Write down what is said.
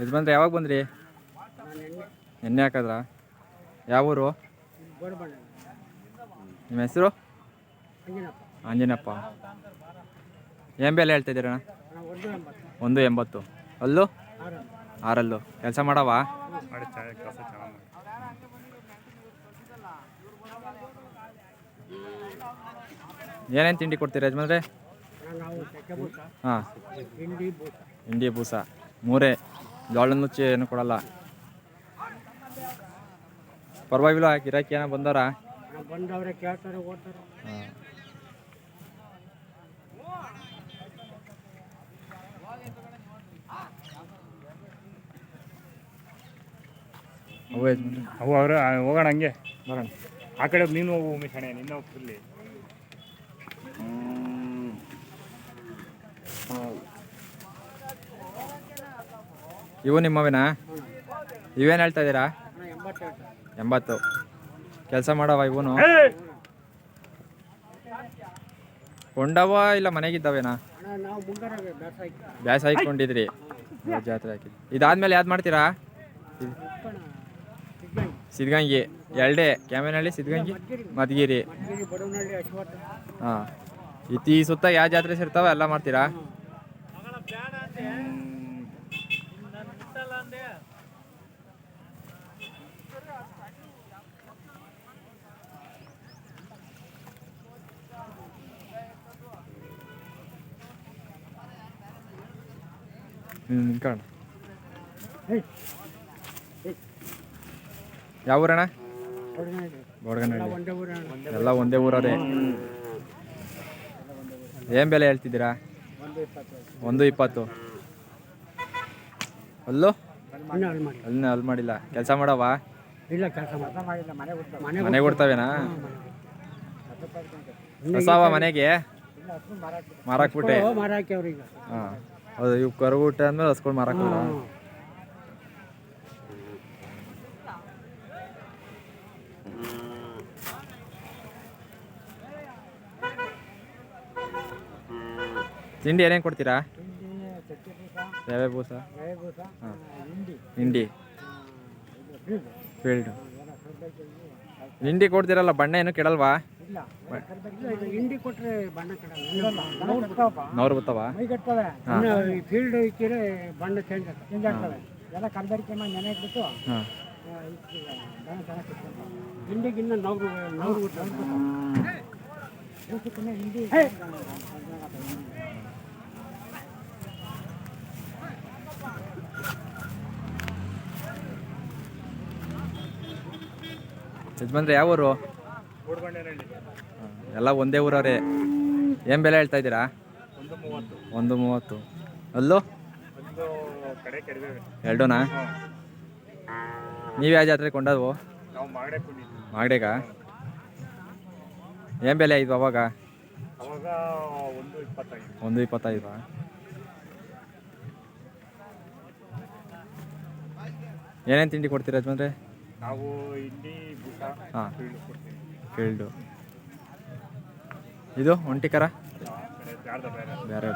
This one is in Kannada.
ಯಜಮಾನ್ರೆ ಯಾವಾಗ ಬಂದ್ರಿ? ಎಣ್ಣೆ ಹಾಕದ್ರ? ಯಾವ ಊರು? ನಿಮ್ಮ ಹೆಸರು? ಆಂಜನಪ್ಪ ಏನು ಬೆಲೆ ಹೇಳ್ತಾ ಇದ್ದೀರಣ್ಣ? ಒಂದು ಎಂಬತ್ತು. ಅಲ್ಲೂ? ಆರಲ್ಲು. ಕೆಲಸ ಮಾಡವಾ? ಏನೇನು ತಿಂಡಿ ಕೊಡ್ತೀರಾ ಯಜಮಾನ್ರೆ? ಹಾಂ. ಹಿಂಡಿ ಬೂಸ ಮೂರೇ. ಜೋಳದ ನುಚ್ಚಿ ಏನು ಕೊಡಲ್ಲ. ಪರವಾಗಿಲ್ಲ ಗಿರಾಕಿ ಏನೋ ಬಂದಾರ? ಬಂದವ್ರೆ ಕೇಳ್ತಾರೆ ಓದ್ತಾರೆ. ಅವು ಅವ್ರ ಹೋಗೋಣ ಹಂಗೆ. ಬರೋಣ. ಆ ಕಡೆ ನೀನು ಹೋಗು ಉಮೇಶ್ ಅಣ್ಣ ನಿನ್ನ ಹೋಗ್ತಿರ್ಲಿ ಇವು ನಿಮ್ಮವೇನಾ ಇವೇನು ಹೇಳ್ತಾ ಇದ್ದೀರಾ? ಎಂಬತ್ತು. ಕೆಲಸ ಮಾಡವ ಇವನು. ಕೊಂಡವ ಇಲ್ಲ ಮನೆಗಿದ್ದಾವೇನಾ ಬ್ಯಾಸ ಹಾಕೊಂಡಿದ್ರಿ ಜಾತ್ರೆ ಹಾಕಿದ್ರಿ ಇದಾದ್ಮೇಲೆ ಯಾವ್ದು ಮಾಡ್ತೀರಾ? ಸಿದ್ಗಂಗಿ ಎರಡೇ ಕ್ಯಾಮೇನಹಳ್ಳಿ, ಸಿದ್ಧಗಂಗಿ ಮಧುಗಿರಿ ಹಾ. ಇತ್ತೀ ಸುತ್ತ ಯಾವ ಜಾತ್ರೆ ಸೇರ್ತಾವ? ಎಲ್ಲ ಮಾಡ್ತೀರಾ? ಹ್ಮ್, ನಿಂತ್ಕೊಳ್ಳ ಯಾವ ಊರಣ್ಣ? ಬೋಡ್ಗನಹಳ್ಳಿ ಎಲ್ಲ ಒಂದೇ ಊರವ್ರೆ. ಏನು ಬೆಲೆ ಹೇಳ್ತಿದ್ದೀರಾ? ಒಂದು ಇಪ್ಪತ್ತು ಅಲ್ಲೋ? ಅಲ್ಲೂ ಅಲ್ಲಿ ಮಾಡಿಲ್ಲ. ಕೆಲಸ ಮಾಡವಾ ಇಲ್ಲ ಕೆಲಸ ಮನೆ ಕೊಡ್ತಾವೇನಾ ಹೊಸವ ಮನೆಗೆ? ಮಾರಾಕ್ಬಿಟ್ಟೆ ಹಾಂ. ಅದು ಇವು ಕರುಗುಟ್ಟ ಅಂದ್ಮೇಲೆ ಹಸ್ಕೊಂಡು ಮಾರಾಕ್ ತಿಂಡಿ ಏನೇನು ಕೊಡ್ತೀರಾ? ರವೆ ಬೂಸ? ಹಾಂ ಹಿಂಡಿ. ಫೀಲ್ಡ್ ಹಿಂಡಿ ಕೊಡ್ತೀರಲ್ಲ ಬಣ್ಣ ಏನು ಕೆಡಲ್ವಾ? ಹಿಂಡಿ ಕೊಟ್ರೆ ಬಣ್ಣ ಕಡಲ್ಲ ನವ್ರು ಬರ್ತಾವ ಮೈಗಟ್ಟವೆ? ಫೀಲ್ಡ್ ಇಕ್ಕಿದ್ರೆ ಬಣ್ಣ ಚೇಂಜ್ ಚೇಂಜ್ ಆಗ್ತವೆ ಎಲ್ಲ ಕಲಬೆರಕೆ ಮಾಡಿ ನೆನೆ ಹಾಕ್ಬಿಟ್ಟು ಹಾಂ. ಹಿಂಡಿಗೆ ಇನ್ನು ನವ್ರು ನವ್ರು ಹಿಂಡಿ ಯಜಮಾನ್ರೆ ಯಾವ ಊರು ಎಲ್ಲ ಒಂದೇ ಊರವ್ರೆ. ಏನು ಬೆಲೆ ಹೇಳ್ತಾ ಇದ್ದೀರಾ? ಒಂದು ಮೂವತ್ತು. ಅಲ್ಲೋ? ಎರಡೂನಾ? ನೀವು ಯಾವ ಜಾತ್ರೆ ಕೊಂಡದ್ವು? ಮಾಗಡೆಗ? ಏನು ಬೆಲೆ ಆಯ್ತು ಅವಾಗ? ಒಂದು ಇಪ್ಪತ್ತೈದು. ಏನೇನು ತಿಂಡಿ ಕೊಡ್ತೀರಾ ಯಜಮಾನ್ರೆ? ನಾವು ಹಾಂ. ಫೀಲ್ಡು ಇದು ಒಂಟಿಕರ ಬೇರೆ.